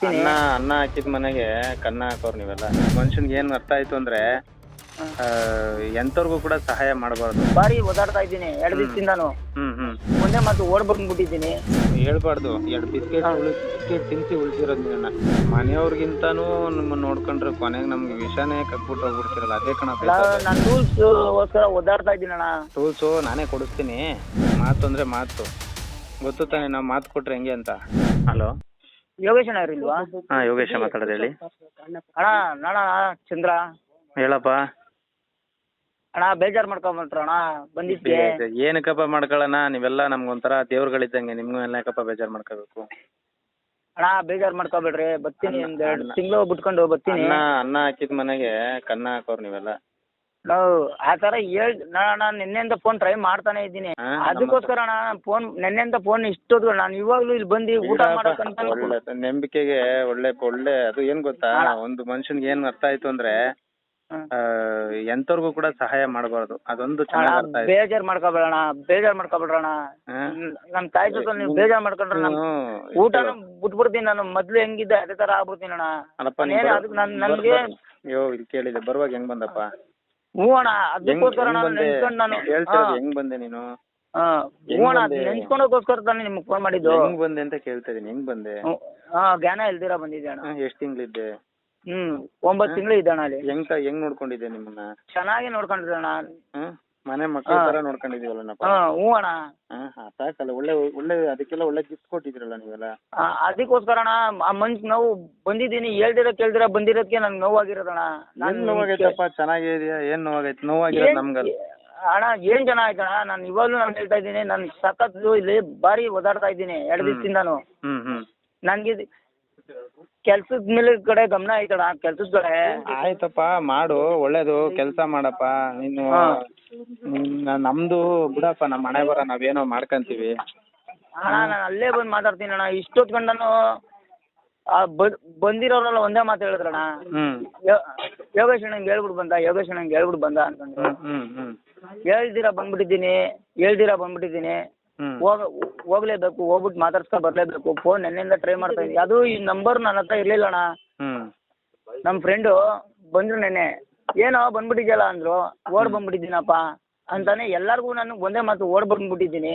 ಅನ್ನ ಅನ್ನ ಹಾಕಿದ ಮನೆಗೆ ಕನ್ನ ಹಾಕೋರ್ ನೀವೆಲ್ಲ. ಮನುಷ್ಯನ್ಗೆ ಏನ್ ಅರ್ಥ ಆಯ್ತು ಅಂದ್ರೆ ಆ, ಎಂತವ್ರಿಗೂ ಕೂಡ ಸಹಾಯ ಮಾಡಬಾರ್ದು. ಬಾರಿ ಓದಾಡ್ತಾ ಇದ್ದೀನಿ ಎರಡು ದಿವಸದಿಂದಾನು. ಹ್ಮ್ ಹ್ಮ್. ಮೊನ್ನೆ ಮತ್ತೆ ಓಡ್ ಬಂದ್ಬಿಟ್ಟಿದ್ದೀನಿ ಹೇಳ್ಬಾರ್ದು ಎರಡು ಬಿಸ್ಕೆಟ್ ಬಿಸ್ಕೆಟ್ ತಿನ್ಸಿ ಉಳಿಸಿರೋದು ನೀವನ್ನ ಮನೆಯವ್ರಿಗಿಂತಾನು ನಮ್ಮ ನೋಡ್ಕೊಂಡ್ರೆ ಕೊನೆಗೆ ನಮ್ಗೆ ವಿಷಾನೇ ಕಕ್ಬಿಟ್ಟು ಹೋಗ್ಬಿಡ್ತಿರಲ್ಲ ಅದೇ ಕಣ ನಾನು ರೂಲ್ಸ್ ಗೋಸ್ಕರ ಓದಾಡ್ತಾ ಇದ್ದೀನಿ ಅಣ್ಣ. ಟೂಲ್ಸು ನಾನೇ ಕೊಡಿಸ್ತೀನಿ. ಮಾತು ಅಂದ್ರೆ ಮಾತು. ಗೊತ್ತು ತಾನೆ ನಾವು ಮಾತು ಕೊಟ್ರೆ ಹೆಂಗೆ ಅಂತ? ಹಲೋ. ಯೋಗೇಶ್ ಅಣ್ಣ ಇಲ್ವಾ ಹಾ ಯೋಗೇಶ ಮಾತಾಡೋದು ಹೇಳಿ. ಅಣ್ಣ ನಾಣ ಚಂದ್ರ. ಹೇಳಪ್ಪ. ಅಣ್ಣ ಬೇಜಾರ್ ಮಾಡ್ಕೊಂಬಿಟ್ರ ಅಣ್ಣ ಬಂದಿದ್ದೆ ಏನಕ್ಕಪ್ಪ ಮಾಡ್ಕೊಳ್ಳೋಣ? ನೀವೆಲ್ಲ ನಮ್ಗೊಂಥರ ದೇವ್ರಗಳಿದ್ದಂಗೆ ನಿಮ್ಗೂ ಎಲ್ಲ ಯಾಕಪ್ಪ ಬೇಜಾರ್ ಮಾಡ್ಕೋಬೇಕು. ಅಣ್ಣ ಬೇಜಾರ್ ಮಾಡ್ಕೋಬೇಡ್ರಿ ಬರ್ತೀನಿ ಒಂದ್ ಎರಡು ತಿಂಗಳು ಬಿಟ್ಕೊಂಡು ಬರ್ತೀನಿ. ಅನ್ನ ಅನ್ನ ಹಾಕಿದ ಮನೆಗೆ ಕನ್ನ ಹಾಕೋರ್ ನೀವೆಲ್ಲ. ನಾವು ಆ ಥರ ಹೇಳ್ ನಾನು ನಿನ್ನೆಯಿಂದ ಫೋನ್ ಟ್ರೈ ಮಾಡ್ತಾನೆ ಇದ್ದೀನಿ. ಹಾ, ಅದಕ್ಕೋಸ್ಕರ ಅಣ್ಣ ಫೋನ್ ನಿನ್ನೆಯಿಂದ ಫೋನ್ ಇಷ್ಟೊತ್ತು ನಾನು ಇವಾಗ್ಲೂ ಇಲ್ಲಿ ಬಂದು ಊಟ ಒಳ್ಳೆ ನಂಬಿಕೆಗೆ ಒಳ್ಳೆ ಒಳ್ಳೆ ಅದು ಏನ್ ಗೊತ್ತಾ? ಒಂದು ಮನುಷ್ಯನ್ಗೆ ಏನ್ ಅರ್ಥ ಆಯ್ತು ಅಂದ್ರೆ ಆ, ಎಂತವ್ರಿಗೂ ಕೂಡ ಸಹಾಯ ಮಾಡಬಾರ್ದು. ಅದೊಂದು ಚೆನ್ನಾಗಿ ಅರ್ಥ ಆಯ್ತು. ಬೇಜಾರ್ ಮಾಡ್ಕೊಬೇಡಣ ಬೇಜಾರ್ ಮಾಡ್ಕೊಬೇಡ್ರಣ ಹಾ? ನಮ್ ತಾಯಿ ಜೊತೆ ನೀವು ಬೇಜಾರ್ ಮಾಡ್ಕೊಂಡ್ರೆ ನಾನು ಹ್ಮ್. ಊಟನು ಬಿಟ್ಬಿಡ್ತೀನಿ ನಾನು ಮೊದ್ಲು ಹೆಂಗಿದ್ದೆ ಅದೇ ತರ ಆಗ್ಬಿಡ್ತೀನಿ ಅಣ್ಣ ಅಲ್ಲಪ್ಪ ನೀನ್ ಏನ್ ಬರ್- ಅದಕ್ಕೆ ನನ್ ಬರ್- ನನ್ಗೆ ಬರ್- ಅಯ್ಯೋ ಇಲ್ಲಿ ಕೇಳಿದೆ ಬರುವಾಗ ಹೆಂಗ್ ಬಂದಪ್ಪ? ಹ್ಞೂ ಅಣ್ಣ ಅದಕ್ಕೋಸ್ಕರ ನಾನು ಬಂದೆ? ನೆನ್ಸ್ಕೊಂಡು ನಾನು. ಹೆಂಗ್ ಬಂದೆ ನೀನು? ಹಾ ಹ್ಞೂ ಅಣ್ಣ ಬಂದೆ? ನೆನ್ಸ್ಕೊಳಕ್ಕೋಸ್ಕರ ತಾನೇ ನಿಮ್ಗೆ ಫೋನ್ ಮಾಡಿದ್ದು. ಹೆಂಗ್ ಬಂದೆ ಅಂತ ಕೇಳ್ತಾ ಇದೀನಿ ಹೆಂಗ್ ಬಂದೆ? ಹ್ಞೂ. ಹಾ ಜ್ಞಾನ ಇಲ್ದಿರ ಬಂದಿದ್ದೆ ಅಣ್ಣ? ಎಷ್ಟು ಎಷ್ಟ್ ತಿಂಗಳಿದ್ದೆ? ಹ್ಮ್ ಒಂಬತ್ತು ತಿಂಗಳು ಇದ್ದೆ ಅಣ್ಣ ಅಲ್ಲಿ. ಹೆಂಗ್ ತ- ಹೆಂಗ್ ನೋಡ್ಕೊಂಡಿದ್ದೆ ನಿಮ್ಮನ್ನ? ಚೆನ್ನಾಗಿ ನೋಡ್ಕೊಂಡಿದ್ದೆ ಅಣ್ಣ. ಹ್ಮ್ ಮನೆ ಮಕ್ಕಳ ತರ ನೋಡ್ಕೊಂಡಿದೀವಲ್ಲ ಹಾ ಹ್ಞೂ ಅಣ್ಣ ಹಾ ಸಾಕಲ್ಲ. ಒಳ್ಳೆ ಒಳ್ಳೆ ಅದಕ್ಕೆಲ್ಲ ಒಳ್ಳೆ ಗಿಫ್ಟ್ ಕೊಟ್ಟಿದ್ರಲ್ಲ ನೀವೆಲ್ಲ? ಆ, ಅದಕ್ಕೋಸ್ಕರ ಅಣ್ಣ ಆ ಮನ್ಸ್ ನಾವು ಬಂದಿದ್ದೀನಿ. ಹೇಳ್ದಿರ ಕೇಳ್ದಿರ ಬಂದಿರೋದಕ್ಕೆ ನನ್ಗೆ ನೋವಾಗಿರೋದಣ್ಣ. ಏನ್ ನೋವಾಗೈತಪ್ಪ? ಚೆನ್ನಾಗಿದ್ಯಾ? ಏನ್ ನೋವಾಗೈತೆ? ನೋವಾಗಿರೋದು ನಮ್ಗಲ್ಲ. ಅಣ್ಣ ಏನ್ ಜನ ಆಯ್ತಣ್ಣ? ನಾನು ಇವಾಗ್ಲೂ ನಾನು ಹೇಳ್ತಾ ಇದ್ದೀನಿ ನಾನು ಸಖತ್ತು ಇಲ್ಲಿ ಬಾರಿ ಓದಾಡ್ತಾ ಇದ್ದೀನಿ ಎರಡು ದಿವಸದಿಂದಾನು. ಹ್ಮ್ ಹ್ಮ್. ನನಗೆ ಕೆಲ್ಸದ ಮೇಲೆ ಕಡೆ ಗಮನ ಐತಣ್ಣ ಕೆಲ್ಸದ ಕಡೆ. ಆಯ್ತಪ್ಪ ಮಾಡು ಒಳ್ಳೇದು ಕೆಲಸ ಮಾಡಪ್ಪ. ನೀನು ನಿನ್ನ- ನಮ್ದು ಬಿಡಪ್ಪ ನಮ್ಮ ಮನೆ ಬರ ನಾವೇನೋ ಮಾಡ್ಕಂತೀವಿ. ಅಣ್ಣ ನಾನು ಅಲ್ಲೇ ಬಂದು ಮಾತಾಡ್ತೀನಿ ಅಣ್ಣ ಇಷ್ಟೊತ್ತು ಕಂಡನು ಆ ಬಂದಿರೋರೆಲ್ಲ ಒಂದೇ ಮಾತು ಹೇಳಿದ್ರಣ್ಣ. ಹ್ಮ್. ಯೋ- ಯೋಗೇಶ್ ಅಣ್ಣಂಗೆ ಹೇಳ್ಬಿಟ್ಟು ಬಂದ ಯೋಗೇಶ್ ಅಣ್ಣಂಗೆ ಹೇಳ್ಬಿಟ್ಟು ಬಂದ ಅನ್ಕೊಂಡು. ಹ್ಮ್ ಹ್ಮ್ ಹ್ಮ್. ಹೇಳ್ದಿರ ಬಂದ್ಬಿಟ್ಟಿದ್ದೀನಿ ಹೇಳ್ದಿರ ಬಂದ್ಬಿಟ್ಟಿದ್ದೀನಿ. ಹೋಗ ಹೋಗ್ಲೇಬೇಕು ಹೋಗ್ಬಿಟ್ಟು ಮಾತಾಡ್ಸ್ಕೊ ಬರ್ಲೇಬೇಕು. ಫೋನ್ ನಿನ್ನೆಯಿಂದ ಟ್ರೈ ಮಾಡ್ತಾ ಇದ್ದೀನಿ. ಅದು ಈ ನಂಬರ್ ನನ್ನ ಹತ್ರ ಇರ್ಲಿಲ್ಲ ಅಣ್ಣ ನಮ್ಮ ಫ್ರೆಂಡು ಬಂದ್ರು ನೆನ್ನೆ. ಏನೋ ಬಂದ್ಬಿಟ್ಟಿದ್ಯಲ್ಲ ಅಂದ್ರು. ಓಡ್ ಬಂದ್ಬಿಟ್ಟಿದ್ದೀನಪ್ಪ ಅಂತಾನೆ ಎಲ್ಲಾರ್ಗು ನಾನು ಒಂದೇ ಮಾತು ಓಡ್ ಬಂದ್ಬಿಟ್ಟಿದ್ದೀನಿ.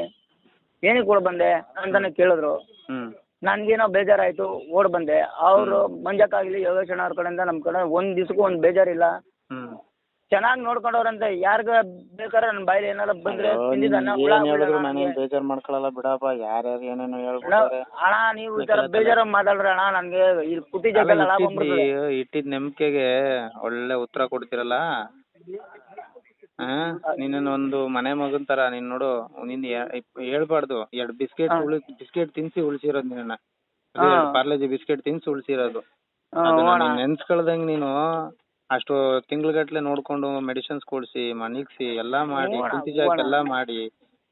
ಏನಕ್ಕೆ ಓಡ್ ಬಂದೆ ಅಂತಾನೆ ಕೇಳಿದ್ರು. ನನ್ಗೇನೋ ಬೇಜಾರಾಯ್ತು ಬೇಜಾರಾಯಿತು ಓಡ್ ಬಂದೆ. ಅವರು ಮಂಜಕ್ಕಾಗ್ಲಿ ಯೋಗೇಶ್ ಅಣ್ಣ ಅವ್ರ ಕಡೆಯಿಂದ ನಮ್ಮ ಕಡೆ ಒಂದು ದಿವ್ಸಕ್ಕೂ ಒಂದು ಬೇಜಾರಿಲ್ಲ. ಚೆನ್ನಾಗಿ ನೋಡ್ಕೊಂಡವ್ರಂತೆ. ಯಾರ್ಗ ಬೇಕಾರ ನನ್ನ ಬಾಯಲ್ಲಿ ಏನಾರ ಬಂದ್ರೆ ತಿಂದಿದ್ದ ಅನ್ನ ಹುಳ ಏನ್ ಹೇಳಿದ್ರು ಬೀಳಲ್ಲ ನಾನೇನ್ ನನಗೆ. ಬೇಜಾರ್ ಮಾಡ್ಕೊಳಲ್ಲ ಬಿಡಪ್ಪ. ಯಾರ್ಯಾರು ಏನೇನೋ ಅಣ್ಣ ಅಣ್ಣ ನೀವು ಈ ತರ ಬೇಜಾರಾಗಿ ಮಾತಾಡ್ರಿ ಅಣ್ಣ ನನ್ಗೆ ಇಲ್ಲಿ ಕುಟಿ ಜಾಗ ಅಲ್ಲ, ಲಾಭ ಇಟ್ಟಿದ್ ನಂಬಿಕೆಗೆ ಒಳ್ಳೆ ಉತ್ತರ ಕೊಡ್ತಿರಲ್ಲ? ಹಾ ನಿನ್ನ ಒಂದು ಮನೆ ಮಗನ್ ತರ ನೀನ್ ನೋಡು ನಿನ್ ಹೇಳ್ಬಾರ್ದು. ಎರಡ್ ಬಿಸ್ಕೆಟ್ ಉಳಿ ಬಿಸ್ಕೆಟ್ ತಿನ್ಸಿ ಉಳ್ಸಿರೋದು ನಿನ್ನ ಪಾರ್ಲೆಜಿ ಬಿಸ್ಕೆಟ್ ತಿನ್ಸಿ ಉಳ್ಸಿರೋದು. ಅದನ್ನ. ನೀನ್ ನೆನ್ಸ್ಕೊಳ್ದಂಗ್ ನೀನು ಅಷ್ಟು ತಿಂಗಳಗಟ್ಟಲೆ ನೋಡ್ಕೊಂಡು ಮೆಡಿಸಿನ್ಸ್ ಕೊಡ್ಸಿ ಮನಿಗ್ಸಿ ಎಲ್ಲಾ ಮಾಡಿ ಹ್ಞೂ ಅಣ್ಣ, ಕುಂತಿ ಜಾಗಕ್ಕೆ. ಎಲ್ಲಾ ಮಾಡಿ.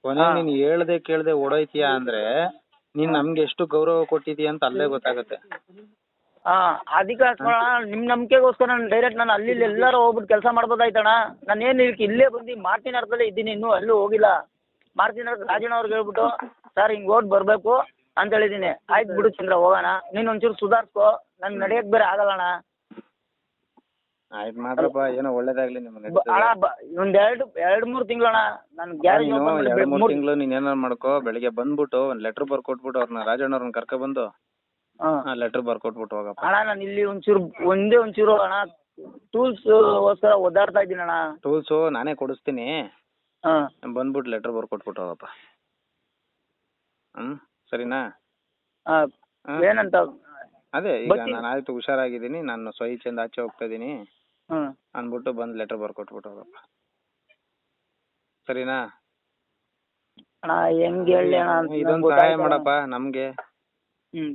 ಕೊನೆ ಹಾ. ನೀನ್ ಹೇಳ್ದೆ ಕೇಳ್ದೆ ಓಡೋಯ್ತೀಯ ಅಂದ್ರೆ ನೀನ್ ನಮ್ಗೆ ಎಷ್ಟು ಗೌರವ ಕೊಟ್ಟಿದೀಯ ಅಂತ ಅಲ್ಲೇ ಗೊತ್ತಾಗತ್ತೆ. ಹಾ ಅದಕ್ಕೆ ಅಣ್ಣ ನಿಮ್ಮ ನಂಬಿಕೆಗೋಸ್ಕರ ನಾನು ಡೈರೆಕ್ಟ್ ನಾನು ಅಲ್ಲಿ ಇಲ್ಲಿ ಎಲ್ಲಾರು ಹೋಗ್ಬಿಟ್ಟು ಕೆಲಸ ಮಾಡ್ಬೋದಾಯ್ತಣ್ಣ ನಾನು ಏನು ಇಲ್ಲಿ ಇಲ್ಲೇ ಬಂದು ಮಾರ್ತಿನ ಅರ್ಥದಲ್ಲೇ ಇದ್ದೀನಿ ಇನ್ನೂ ಅಲ್ಲೂ ಹೋಗಿಲ್ಲ. ಮಾರ್ತಿನ ಅರ್ಥ ರಾಜಣ್ಣ ಅವ್ರಿಗೆ ಹೇಳ್ಬಿಟ್ಟು ಸರ್ ಹಿಂಗೆ ಓಟ್ ಬರಬೇಕು ಅಂತ ಹೇಳಿದ್ದೀನಿ. ಆಯ್ತು ಬಿಡು ಚಂದ್ರ ಹೋಗೋಣ. ನೀನು ಒಂಚೂರು ಸುಧಾರಿಸ್ಕೋ. ನಂಗೆ ನಡೆಯಕ್ಕೆ ಬೇರೆ ಆಗಲ್ಲಣ್ಣ. ಆಯ್ತು ಮಾಡ್ರಪ್ಪ ಏನೋ ಒಳ್ಳೇದಾಗ್ಲಿ ನಿಮ್ಗೆ ಅಣ್ಣ ಬ ಒಂದು ಎರಡು ಎರಡು ಮೂರು ತಿಂಗಳಣ್ಣ ನಾನು ಗ್ಯಾರೇಜ್ ನೀನು ಎರಡ್ ಮೂರ್ ತಿಂಗಳು ನೀನ್ ಏನಾರ ಮಾಡ್ಕೋ ಬೆಳಿಗ್ಗೆ ಬಂದ್ಬಿಟ್ಟು ಒಂದ್ ಲೆಟರ್ ಬರ್ಕೊಟ್ಬಿಟ್ಟು ಅವ್ರನ್ನ ರಾಜಣ್ಣ ಅವ್ರನ್ನ ಕರ್ಕೊ ಬಂದು ಆ ಲೆಟರ್ ಬರ್ಕೊಟ್ಬಿಟ್ಟು ಹೋಗಪ್ಪ. ಅಣ್ಣ ನಾನು ಇಲ್ಲಿ ಒಂಚೂರು ಒಂದೇ ಒಂಚೂರು ಅಣ್ಣ ಟೂಲ್ಸ್ ಗೋಸ್ಕರ ಒದ್ದಾಡ್ತಾ ಇದ್ದೀನಿ ಅಣ್ಣ ಟೂಲ್ಸು ನಾನೇ ಕೊಡಿಸ್ತೀನಿ. ಹಾ. ಬಂದ್ಬಿಟ್ಟು ಲೆಟರ್ ಬರ್ಕೊಟ್ಬಿಟ್ಟು ಹೋಗಪ್ಪ. ಹ್ಮ್ ಸರಿನಾ? ಹಾಂ ಹಾ? ಏನಂತ? ಅದೇ ಈಗ ಬರ್ತೀನಿ. ನಾನು ಆಯ್ತು ಹುಷಾರಾಗಿದ್ದೀನಿ ನಾನು ಸ್ವಇಚ್ಛೆಯಿಂದ ಆಚೆ ಹೋಗ್ತಾ ಇದೀನಿ ಹ್ಞೂ ಅಂದ್ಬಿಟ್ಟು ಬಂದು ಲೆಟರ್ ಬರ್ಕೊಟ್ಬಿಟ್ಟು ಹೋಗಪ್ಪ ಸರಿನಾ? ಅಣ್ಣ ಹೆಂಗೆ ಹೇಳಿ ಅಣ್ಣ ಅಂತ ನಂಗ್ ಇದೊಂದು ಸಹಾಯ ಗೊತ್ತಾಯ್ತು ಅಣ್ಣ. ಮಾಡಪ್ಪ ನಮ್ಗೆ. ಹ್ಮ್.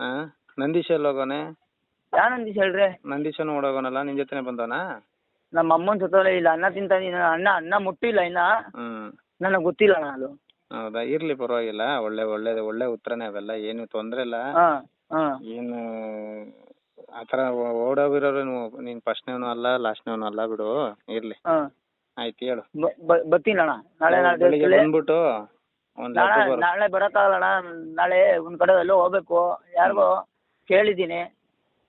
ಹಾ ನಂದೀಶ್ ಎಲ್ಲಿ ಹೋಗೋನೆ? ಯಾ ನಂದೀಶ್ ಹೇಳ್ರಿ? ನಂದೀಶನು ಓಡೋಗೋನಲ್ಲ ನಿನ್ ಜೊತೆನೆ ಬಂದವನಾ? ನಮ್ಮ ಅಮ್ಮನ ಜೊತೆ ಇಲ್ಲ ಅನ್ನ ತಿಂತ ನೀನು ಅಣ್ಣ ಅನ್ನ ಮುಟ್ಟಿಲ್ಲ ಇನ್ನ. ಹ್ಮ್. ನನಗೆ ಗೊತ್ತಿಲ್ಲ ಅಣ್ಣ ಅದು. ಹೌದಾ? ಇರ್ಲಿ ಪರವಾಗಿಲ್ಲ. ಒಳ್ಳೆ ಒಳ್ಳೆ ಒಳ್ಳೆ ಉತ್ತರನೇ ಅವೆಲ್ಲ. ಏನು ತೊಂದ್ರೆ ಇಲ್ಲ. ಹಾಂ ಹಾಂ. ಏನು ಆತರ ಓಡೋಗಿರೋರು ನೀನ್ ಫಸ್ಟ್ನೇವನು ಅಲ್ಲ ಲಾಸ್ಟ್ನೇವನು ಅಲ್ಲ ಬಿಡು ಇರ್ಲಿ. ಹಾಂ. ಆಯ್ತು ಹೇಳು. ಬರ್ತೀನಿ ಅಣ್ಣ. ನಾಳೆ ನಾಳೆ ಬೆಳಿಗ್ಗೆ ಬಂದ್ಬಿಟ್ಟು ಒಂದ್ ನಾಳೆ ನಾಳೆ ಬರೋಕ್ಕಾಗಲ್ಲ ಅಣ್ಣ ನಾಳೆ ಒಂದ್ ಕಡೆ ಎಲ್ಲೋ ಹೋಗ್ಬೇಕು. ಯಾರಿಗೋ ಕೇಳಿದ್ದೀನಿ.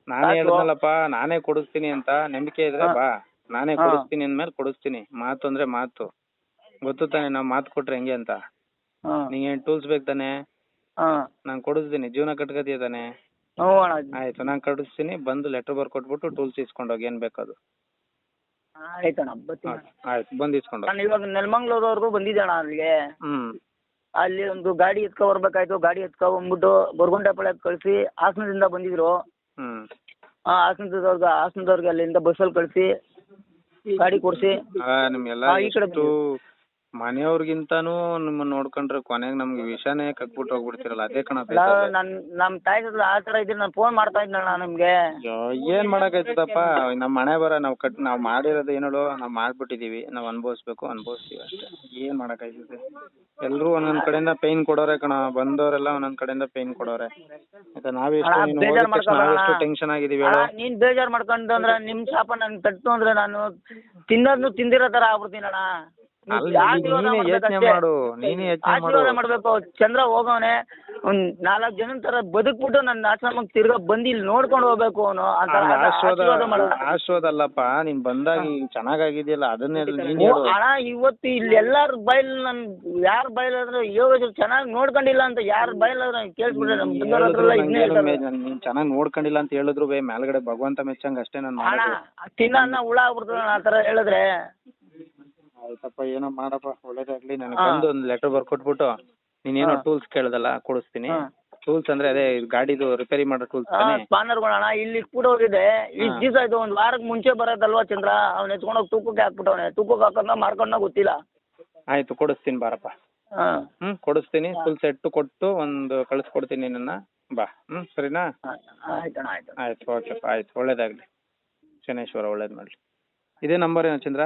ನಾನೇ. ಹೇಳಿದ್ನಲ್ಲಪ್ಪ ನಾನೇ ಕೊಡಿಸ್ತೀನಿ ಅಂತ ನಂಬಿಕೆ ಇದ್ರೆ ಬಾ. ನಾನೇ. ಕೊಡಿಸ್ತೀನಿ ಅಂದ್ಮೇಲೆ ಕೊಡಿಸ್ತೀನಿ. ಮಾತು ಅಂದ್ರೆ ಮಾತು. ಗೊತ್ತು ತಾನೆ ನಾವು ಮಾತು ಕೊಟ್ರೆ ಹೆಂಗೆ ಅಂತ? ಹಾಂ. ನಿಂಗೇನು ಟೂಲ್ಸ್ ಬೇಕು ತಾನೆ? ನಾನ್ ನಾನು ಕೊಡಿಸ್ತೀನಿ. ಜೀವನ ಕಟ್ಕೋತೀಯ ತಾನೆ? ಹ್ಞೂ ಅಣ್ಣ ಆಯ್ತು ನಾನು ಕಳಿಸ್ತೀನಿ. ಬಂದು ಲೆಟರ್ ಬರ್ ಕೊಟ್ಬಿಟ್ಟು ಟೂಲ್ಸ್ ಇಸ್ಕೊಂಡು ಹೋಗಿ ಏನು ಬೇಕದು ಆಯ್ತು ಅಣ್ಣ ಬರ್ತೀನಿ ಅಣ್ಣ. ಆಯ್ತು ಬಂದು ಇಸ್ಕೊಂಡು ಹೋಗಿ ನಾನು ಇವಾಗ ನೆಲಮಂಗ್ಳೂರ್ವರೆಗೂ ಬಂದಿದ್ದೆ ಅಣ್ಣ ಅಲ್ಲಿಗೆ. ಹ್ಞೂ ಅಲ್ಲಿ ಒಂದು ಗಾಡಿ ಎತ್ಕೊ ಬರ್ಬೇಕಾಯ್ತು. ಗಾಡಿ ಎತ್ಕೊ ಬಂದ್ಬಿಟ್ಟು ಗೊರಗುಂಟೆಪಾಳ್ಯಕ್ಕೆ ಕಳಿಸಿ ಹಾಸನದಿಂದ ಬಂದಿದ್ರು. ಹ್ಞೂ ಆ ಹಾಸನದವ್ರಿಗೆ ಹಾಸನದವ್ರಿಗೆ ಅಲ್ಲಿಂದ ಬಸ್ಸಲ್ಲಿ ಕಳಿಸಿ ಗಾಡಿ ಕೊಡಿಸಿ. ನಿಮ್ಗೆಲ್ಲ ಈ ಕಡೆ ಎಷ್ಟು ಮನೆಯವ್ರಿಗಿಂತಾನು ನಿಮ್ಮನ್ನ ನೋಡ್ಕೊಂಡ್ರೆ ಕೊನೆಗೆ ನಮ್ಗೆ ವಿಷಾನೇ ಕಕ್ಬಿಟ್ಟು ಹೋಗ್ಬಿಡ್ತಿರಲ್ಲ ಅದೇ ಕಣ ನಮ್ ನಮ್ಮ ತಾಯಿ ಜೊತೆ ಆ ತರ ಇದ್ರೆ ನಾನು ಫೋನ್ ಮಾಡ್ತಾ ಇದ್ನಣ್ಣ ನಿಮಗೆ. ಏನ್ ಮಾಡಕ್ಕಾಯ್ತದಪ್ಪ? ನಮ್ಮ ಮನೆ ಬರ ನಾವ್ ಕಟ್ ನಾವ್ ಮಾಡಿರೋದು ಏನೋ ನಾವ್ ಮಾಡ್ಬಿಟ್ಟಿದೀವಿ. ನಾವ್ ಅನ್ಭವಿಸ್ಬೇಕು ಅನ್ಭವಿಸ್ತೀವಿ ಅಷ್ಟೇ. ಏನ್ ಮಾಡಕ್ಕಾಯ್ತದೆ? ಎಲ್ರು ಒಂದೊಂದ್ ಕಡೆಯಿಂದ ಪೈನ್ ಕೊಡೋರೆ ಕಣ. ಬಂದವರೆಲ್ಲ ಒಂದೊಂದ್ ಕಡೆಯಿಂದ ಪೈನ್ ಕೊಡೋರೆ. ಆಯ್ತಾ ನಾವೆಷ್ಟು ಅಣ್ಣ, ನೀನು ಬೇಜಾರ್ ಹೋಗಿದ ತಕ್ಷಣ ಮಾಡ್ಕೊಬೇಡ ನಾವೆಷ್ಟು ಅಣ್ಣ. ಟೆನ್ಷನ್ ಆಗಿದೀವಿ ಅಣ್ಣ ನೀನು ಬೇಜಾರು ಮಾಡ್ಕೊಂಡು ಅಂದ್ರೆ ನಿಮ್ಮ ಶಾಪ ನನ್ ತಟ್ಟು ಅಂದ್ರೆ ನಾನು ತಿನ್ನೋದ್ನು ತಿಂದಿರೋ ತರ ಅಲ್ಲ ಆಶೀರ್ವಾದ ನೀನೇ ಯೋಚನೆ ಮಾಡು ನೀನೇ ಯೋಚನೆ ಮಾಡು. ಆಶೀರ್ವಾದ ಮಾಡ್ಬೇಕು? ಚಂದ್ರ ಹೋಗವನೆ ಒಂದ್ ನಾಲ್ಕು ಜನ ತರ ಬದುಕ್ಬಿಟ್ಟು ನನ್ನ ಆಶ್ರಮಕ್ಕೆ ತಿರ್ಗಾ ಬಂದು ಇಲ್ಲಿ ನೋಡ್ಕೊಂಡು ಹೋಗ್ಬೇಕು ಅವನು ಅಂತ ಆಶೀರ್ವಾದ ಆಶೀರ್ವಾದ ಮಾಡು. ಆಶೀರ್ವಾದ ಅಲ್ಲಪ್ಪ ನೀನ್ ಬಂದಾಗ ಚೆನ್ನಾಗಿದೆಯಲ್ಲ ಅದನ್ನೇ ನೀನ್ ಓ, ಹೇಳು. ಅಣ್ಣ ಇವತ್ತು ಇಲ್ಲಿ ಎಲ್ಲಾರ ಬೈಲ್ ನನ್ ಯಾರ ಆದ್ರೂ ಯೋಗ ಚೆನ್ನಾಗಿ ನೋಡ್ಕೊಂಡಿಲ್ಲ ಅಂತ ಯಾರ ಬಯಲ್ ಕೇಳಿಸ್ಬಿಟ್ರೆ ನಮ್ ಇದನ್ನೇ ಹೇಳ್ತಾರೆ. ನೀನ್ ಚೆನ್ನಾಗಿ ನೋಡ್ಕೊಂಡಿಲ್ಲ ಅಂತ ಹೇಳಿದ್ರು ಬೇ ಮೇಲ್ಗಡೆ ಭಗವಂತ ಮೆಚ್ಚಂಗ್ ಅಷ್ಟೇ ನಾನು ಅಣ್ಣ ಮಾಡೋದು ತಿನ್ನ ಹುಳ ಆಗ್ಬಿಡ್ತದ ಆ ತರ ಹೇಳಿದ್ರೆ. ಆಯ್ತಪ್ಪ ಏನೋ ಮಾಡಪ್ಪ ಒಳ್ಳೇದಾಗ್ಲಿ ನನಗೆ ಹಾ. ಬಂದು ಒಂದು ಲೆಟರ್ ಬರ್ಕೊಟ್ಬಿಟ್ಟು ನೀನೇನೋ ಹಾ. ಟೂಲ್ಸ್ ಕೇಳ್ದಲ್ಲ ಕೊಡಿಸ್ತೀನಿ. ಹಾ. ಟೂಲ್ಸ್ ಅಂದ್ರೆ ಅದೇ ಇದು ಗಾಡಿದು ರಿಪೇರಿ ಮಾಡೋ ಟೂಲ್ಸ್ ತಾನೇ? ಸ್ಪಾನರ್ಗಳಣ್ಣ ಇಲ್ಲಿ ಕೂಡ ಹೋಗಿದೆ. ಇಷ್ಟು. ದಿವಸ ಆಯ್ತು ಒಂದು ವಾರಕ್ಕೆ ಮುಂಚೆ ಬರೋದಲ್ವಾ ಚಂದ್ರ? ಅವ್ನು ಎತ್ಕೊಂಡೋಗಿ ತೂಕಕ್ಕೆ ಹಾಕ್ಬಿಟ್ಟವ್ನೆ. ತೂಕಕ್ಕೆ ಹಾಕೋದ್ನ ಮಾರ್ಕೊಂಡ ಗೊತ್ತಿಲ್ಲ. ಆಯ್ತು ಕೊಡಿಸ್ತೀನಿ ಬಾರಪ್ಪ. ಹಾಂ. ಹ್ಮ್ ಕೊಡಿಸ್ತೀನಿ. ಫುಲ್ ಸೆಟ್ ಕೊಟ್ಟು ಒಂದು ಕಳಿಸ್ಕೊಡ್ತೀನಿ ನಿನ್ನನ್ನ. ಬಾ. ಹ್ಮ್ ಸರಿನಾ? ಆಯ್ತಣ್ಣ ಆಯ್ತು ಆಯ್ತು ಓಕೆಪ್ಪ ಆಯ್ತು. ಒಳ್ಳೇದಾಗ್ಲಿ. ಶನೇಶ್ವರ ಒಳ್ಳೇದ್ ಮಾಡಲಿ. ಇದೇ ನಂಬರ್ ಏನೋ ಚಂದ್ರ?